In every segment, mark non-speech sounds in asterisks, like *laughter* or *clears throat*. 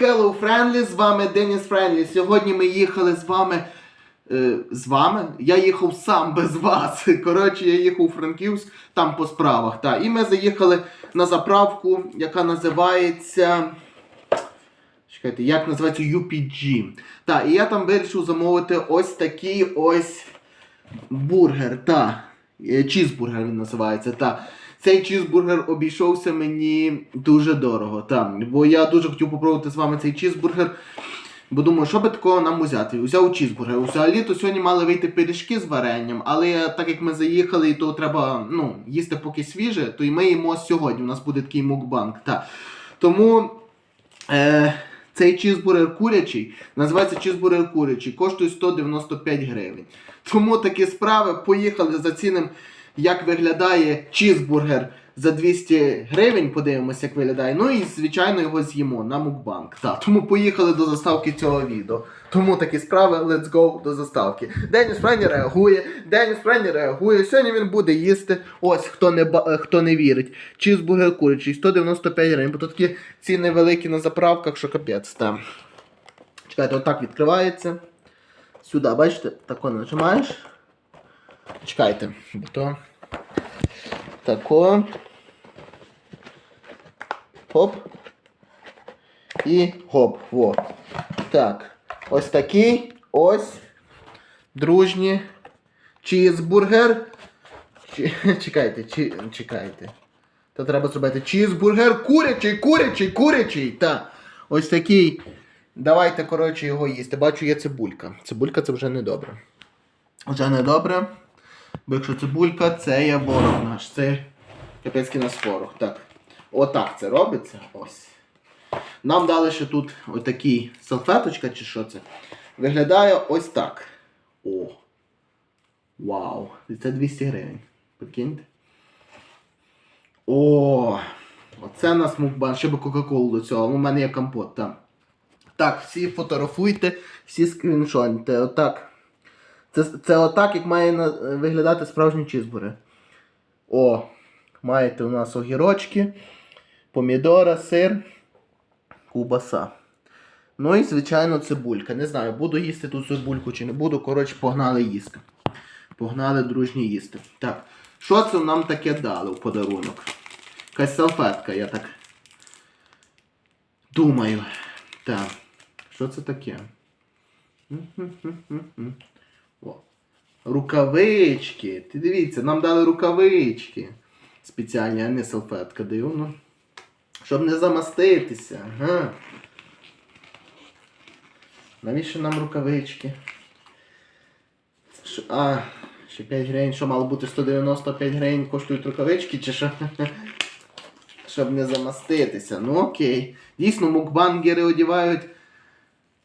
Hello Friendly, з вами Деніс Френлі. Сьогодні ми їхали з вами. Е, з вами? Я їхав сам без вас. *laughs* Коротше, я їхав у Франківськ там по справах. Та. І ми заїхали на заправку, яка називається. Чекайте, як називається UPG. Так, і я там вирішив замовити ось такий ось бургер. Та. Е, Чізбургер він називається. Та. Цей чізбургер обійшовся мені дуже дорого. Та. Бо я дуже хотів попробувати з вами цей чізбургер. Бо думаю, що би такого нам взяти? Взяв чізбургер. Взагалі то сьогодні мали вийти пиріжки з варенням, але так як ми заїхали, то треба ну, їсти поки свіже, то і ми їмо сьогодні. У нас буде такий мукбанк. Та. Тому е, цей чізбургер курячий називається чізбургер курячий, коштує 195 гривень. Тому такі справи поїхали зацінимо, як виглядає чізбургер за 200 гривень. Подивимося, як виглядає. Ну і звичайно його з'їмо на мукбанк. Так, тому поїхали до заставки цього відео. Тому такі справи, let's go до заставки. Деніс Френі реагує, Деніс Френі реагує. Сьогодні він буде їсти. Ось хто не хто не вірить. Чізбургер курячий, 195 гривень. Бо тут такі ціни великі на заправках, що капець там. Чекайте, отак відкривається. Сюди, бачите, тако нажимаєш. Чекайте, бо то. Тако. Хоп. І гоп. Во. Так. Ось такий. Ось. Дружні. Чізбургер. *laughs* Чекайте, чи... чекайте. То треба зробити чізбургер. Курячий, курячий, курячий. Та. Ось такий. Давайте, коротше, його їсти. Бачу, є цибулька. Цибулька це вже не добре. Вже не добре. Бо якщо цибулька, це є ворог наш. Це капецький нас ворог. Так. Отак це робиться. Ось. Нам дали ще тут отакий салфеточка чи що це. Виглядає ось так. О. Вау. Це 200 гривень. Прикиньте. О! Оце нас мукбан. Ще би Кока-Колу до цього. У мене є компот там. Так, всі фотографуйте, всі скріншоните. Отак. Це, це отак, як має виглядати справжні чізбури. О, маєте у нас огірочки, помідора, сир, кубаса. Ну і, звичайно, цибулька. Не знаю, буду їсти ту цибульку чи не буду. Коротше, погнали їсти. Погнали дружні їсти. Так, що це нам таке дали в подарунок? Якась салфетка, я так думаю. Так, що це таке? О. Рукавички. Ти дивіться, нам дали рукавички. Спеціальні, а не салфетка дивно. Щоб не замаститися. Ага. Навіщо нам рукавички? Це А, ще 5 гривень, що мало бути 195 гривень коштують рукавички, чи що? *laughs* Щоб не замаститися. Ну окей. Дійсно, мукбангери одягають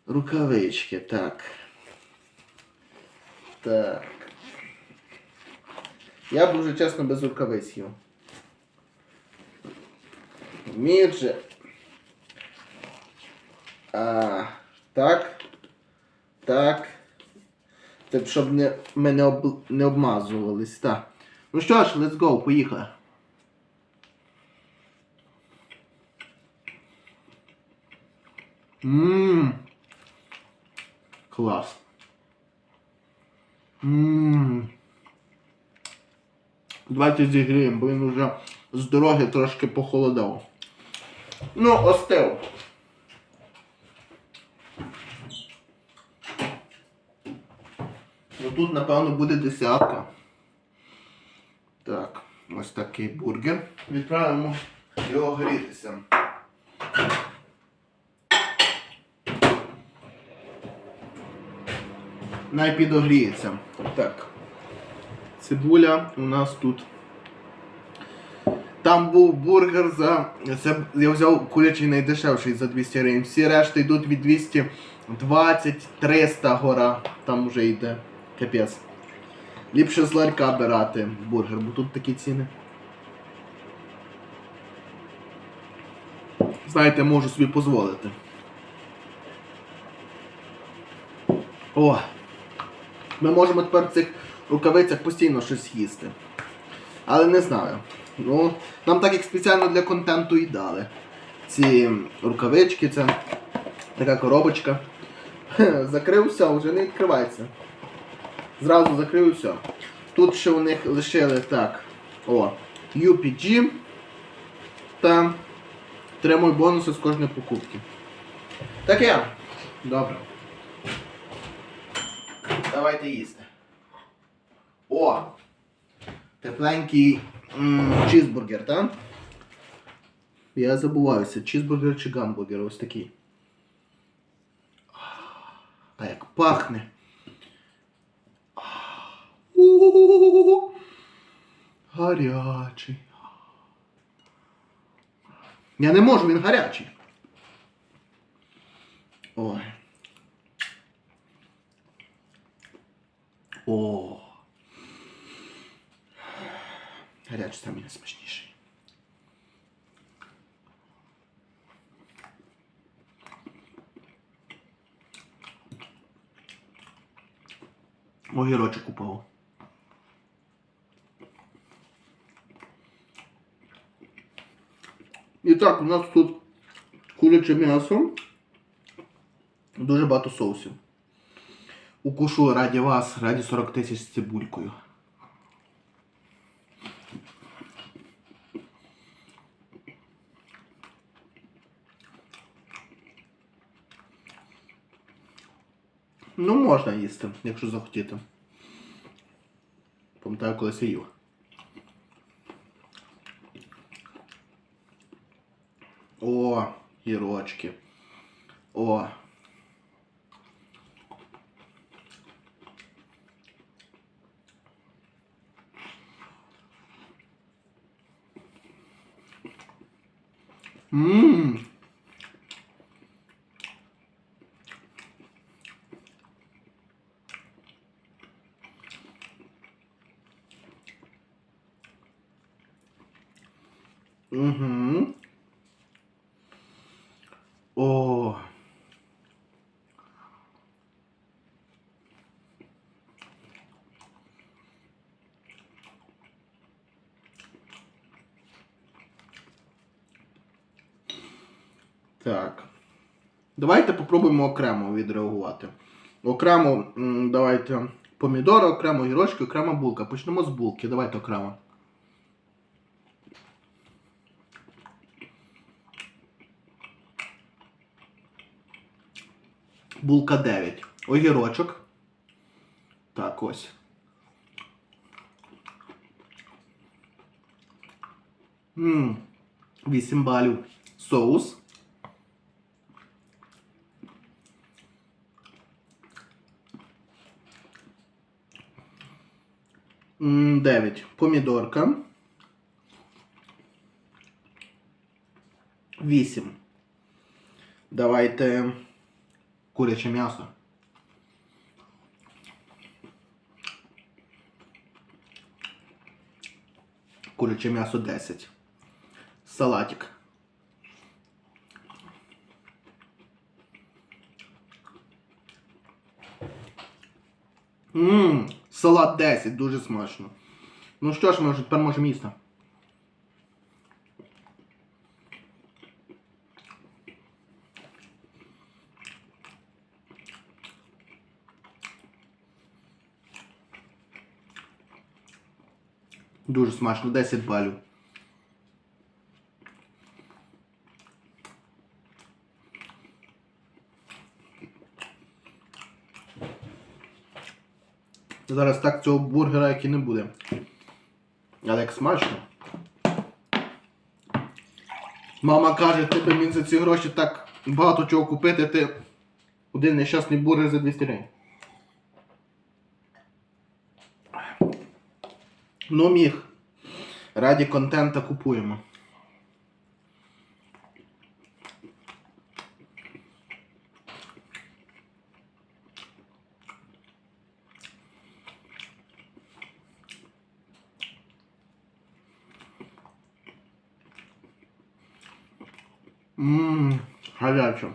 рукавички. Так. Так. Я б уже чесно без рукавиць їв. Вміють же. А, так. Так. Це щоб не, ми не, об, не обмазувались. Так. Ну що ж, let's go, поїхали. Ммм. Клас. Ммм. Давайте зігріємо, бо він вже з дороги трошки похолодав. Ну, остив. Ну тут, напевно, буде десятка. Так, ось такий бургер. Відправимо його грітися. Най підогріється. Так. Цибуля у нас тут. Там був бургер за. Це я взяв курячий найдешевший за 200 гривень. Всі решти йдуть від 220, 300 гора. Там вже йде. Капець. Ліпше з ларька брати бургер, бо тут такі ціни. Знаєте, можу собі дозволити. О! Ми можемо тепер в цих рукавицях постійно щось їсти. Але не знаю. Ну, нам так як спеціально для контенту і дали. Ці рукавички, це Така коробочка. Закрив все, вже не відкривається. Зразу закрив і все. Тут ще у них лишили так. О, UPG та отримуй бонуси з кожної покупки. Таке. Добре. Давайте їсти. О! Тепленький м, чізбургер, так? Я забуваюся, чізбургер чи гамбургер, ось такий. А як пахне. У-у-у-у-у. Гарячий. Я не можу, він гарячий. Ой. О. Гарячий саме найсмачніший. Огірочок упав. І так, у нас тут куряче м'ясо. Дуже багато соусів. Укушу раді вас, раді 40 тисяч з цибулькою. Ну, можна їсти, якщо захотіти. Пам'ятаю, колись я їв. О, гірочки. О. Ммм. Угу. О. Так. Давайте попробуємо окремо відреагувати. Окремо, давайте помідори, окремо гірочки, окремо булка. Почнемо з булки. Давайте окремо. Булка 9. Огірочок. Так, ось. Ммм. 8 балів. Соус. 9. Помідорка. 8. Давайте куряче м'ясо. Куряче м'ясо 10. Салатик. Ммм, салат 10, дуже смачно. Ну що ж, ми вже тепер можемо їсти. Дуже смачно, 10 балів. Зараз так цього бургера як і не буде. Але як смачно. Мама каже, ти би міг за ці гроші так багато чого купити, ти один нещасний бургер за 200 гривень. Ну міг. Раді контента купуємо. Ммм, гаряче.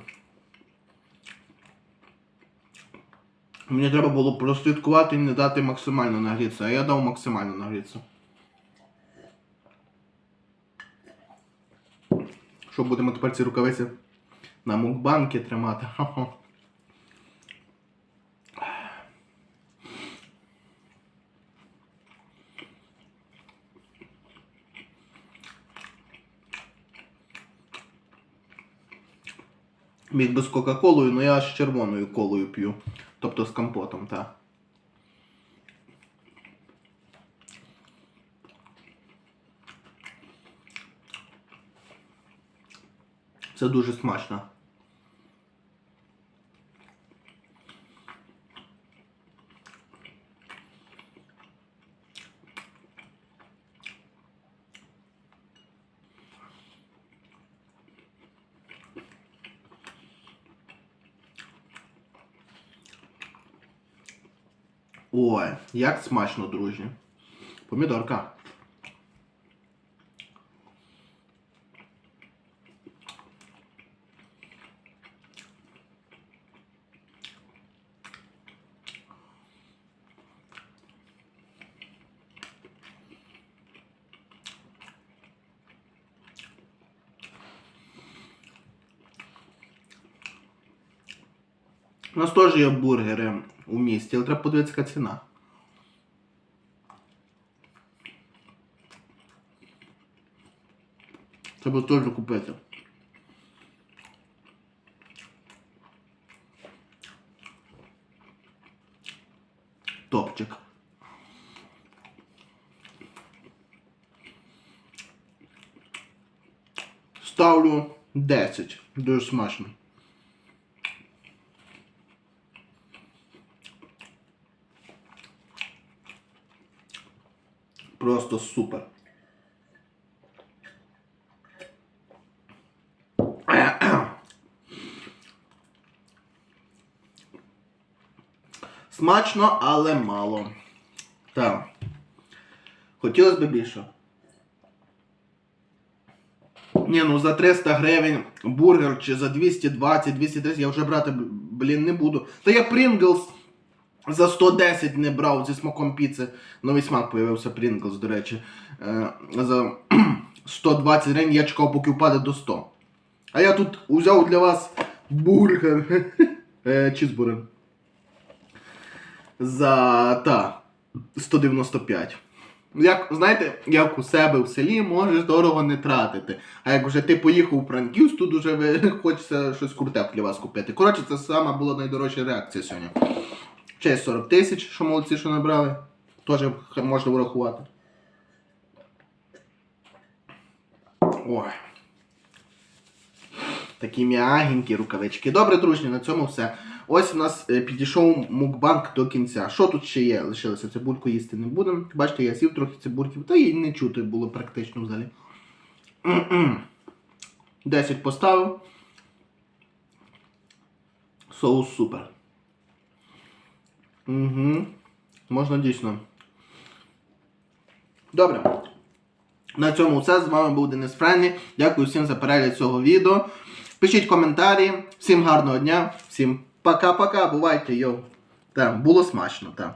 Мені треба було прослідкувати і не дати максимально нагрітися, а я дав максимально нагрітися. Що будемо тепер ці рукавиці на мукбанки тримати. Хо-хо. Міг би з Кока-Колою, але я з червоною колою п'ю. Тобто з компотом, так. Це дуже смачно. Ой, як смачно, друзі. Помідорка. У нас теж є бургери у але треба подивитися, яка ціна. Треба теж купити. Топчик. Ставлю 10. Дуже смачно. Просто супер. Смачно, але мало. Так. Хотілося б більше. Ні, ну за 300 гривень бургер чи за 220, 230 я вже брати, блін, не буду. Та я Pringles за 110 не брав зі смаком піци. Новий смак появився Pringles, до речі. Е, за *clears throat* 120 гривень я чекав, поки впаде до 100. А я тут взяв для вас бургер. *laughs* Е, Чізбургер. За та 195. Як, знаєте, як у себе в селі можеш дорого не тратити. А як вже ти поїхав у Франківськ, тут вже *laughs* хочеться щось круте для вас купити. Коротше, це сама була найдорожча реакція сьогодні. Честь 40 тисяч, що молодці, що набрали. Теж можна врахувати. Ой. Такі м'ягенькі рукавички. Добре, друзі, на цьому все. Ось у нас е, підійшов мукбанк до кінця. Що тут ще є? Лишилося цибульку їсти не будемо. Бачите, я сів трохи цибульки, та її не чути було практично взагалі. М-м. 10 поставив. Соус супер. Угу. Можна дійсно. Добре. На цьому все. З вами був Денис Френні. Дякую всім за перегляд цього відео. Пишіть коментарі. Всім гарного дня. Всім пока-пока. Бувайте, йоу. Там було смачно, так.